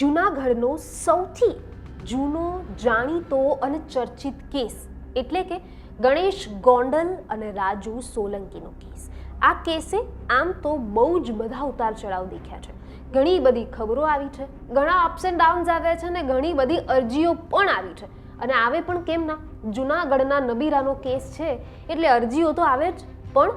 જૂનાગઢનો સૌથી જૂનો જાણીતો અને ચર્ચિત કેસ એટલે કે ગણેશ ગોંડલ અને રાજુ સોલંકીનો કેસ. આ કેસે આમ તો બહુ જ બધા ઉતાર ચઢાવ દેખ્યા છે. ઘણી બધી ખબરો આવી છે, ઘણા અપ્સ એન્ડ ડાઉન્સ આવ્યા છે અને ઘણી બધી અરજીઓ પણ આવી છે. અને આવે પણ કેમ ના? જૂનાગઢના નબીરાનો કેસ છે, એટલે અરજીઓ તો આવે જ, પણ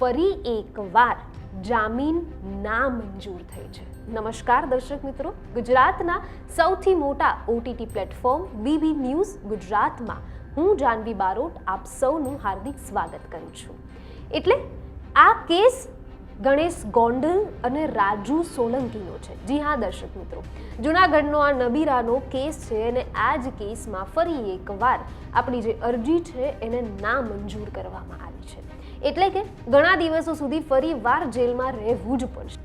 ફરી એકવાર જામીન ના મંજૂર થઈ છે. નમસ્કાર દર્શક મિત્રો, ગુજરાતના સૌથી મોટા ઓટીટી પ્લેટફોર્મ બીબી ન્યૂઝ ગુજરાતમાં હું જાનવી બારોટ આપ સૌનું હાર્દિક સ્વાગત કરું છું. એટલે આ કેસ ગણેશ ગોંડલ અને રાજુ સોલંકીનો છે. જી હા દર્શક મિત્રો, જૂનાગઢનો આ નબીરાનો કેસ છે અને આ જ કેસમાં ફરી એકવાર આપણી જે અરજી છે એને નામંજૂર કરવામાં આવી છે. એટલે કે ઘણા દિવસો સુધી ફરી વાર જેલમાં રહેવું જ પડશે.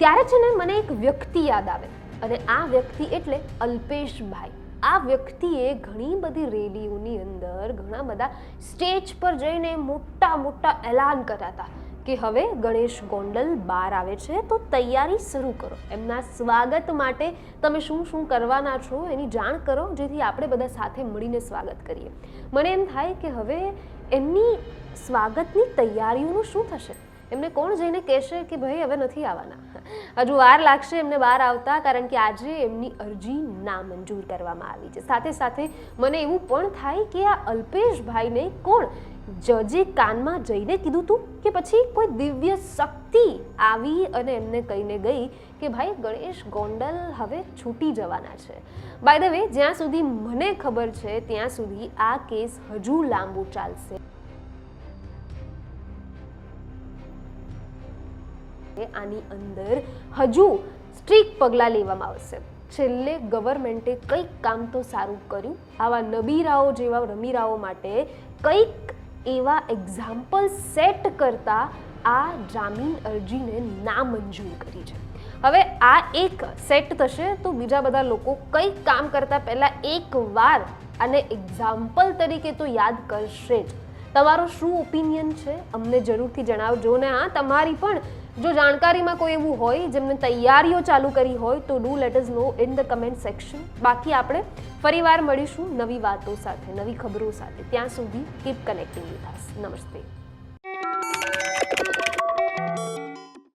ત્યારે છે ને મને એક વ્યક્તિ યાદ આવે અને આ વ્યક્તિ એટલે અલ્પેશભાઈ. આ વ્યક્તિએ ઘણી બધી રેલીઓની અંદર ઘણા બધા સ્ટેજ પર જઈને મોટા મોટા એલાન કર્યા હતા. કે હવે ગણેશ ગોંડલ બહાર આવે છે, તો તૈયારી શરૂ કરો. એમના સ્વાગત માટે તમે શું શું કરવાના છો એની જાણ કરો, જેથી આપણે બધા સાથે મળીને સ્વાગત કરીએ. મને એમ થાય કે હવે એમની સ્વાગતની તૈયારીઓનું શું થશે? એમને કોણ જઈને કહેશે કે ભાઈ હવે નથી આવવાના? હજુ વાર લાગશે એમને બહાર આવતા, કારણ કે આજે એમની અરજી નામંજૂર કરવામાં આવી છે. સાથે સાથે મને એવું પણ થાય કે આ અલ્પેશભાઈને કોણ? જજે કાનમાં જઈને કીધું તું કે પછી કોઈ દિવ્ય શક્તિ આવી અને એમને કહીને ગઈ કે ભાઈ ગણેશ ગોંડલ હવે છૂટી જવાના છે. બાય ધ વે જ્યાં સુધી મને ખબર છે, ત્યાં સુધી આ કેસ હજુ લાંબુ ચાલશે. આની અંદર હજુ સ્ટ્રીક પગલાં લેવામાં આવશે. છેલ્લે ગવર્મેન્ટે કંઈક કામ તો સારું કર્યું. આવા નબીરાઓ જેવા રમીરાઓ માટે કંઈક એવા એક્ઝામ્પલ સેટ કરતા આ જામીન અરજીને નામંજૂર કરી છે. હવે આ એક સેટ થશે તો બીજા બધા લોકો કંઈક કામ કરતા પહેલાં એક વાર અને એક્ઝામ્પલ તરીકે તો યાદ કરશે જ. તમારો શું ઓપિનિયન છે? અમને જરૂરથી જણાવજો ને હા તમારી પણ જો જાણકારીમાં કોઈ એવું હોય, જેમને તૈયારીઓ ચાલુ કરી હોય, તો do let us know in the comment section બાકી આપણે ફરીવાર મળીશું નવી વાતો સાથે, નવી ખબરો સાથે. ત્યાં સુધી કીપ કનેક્ટિંગ વિથ અસ નમસ્તે.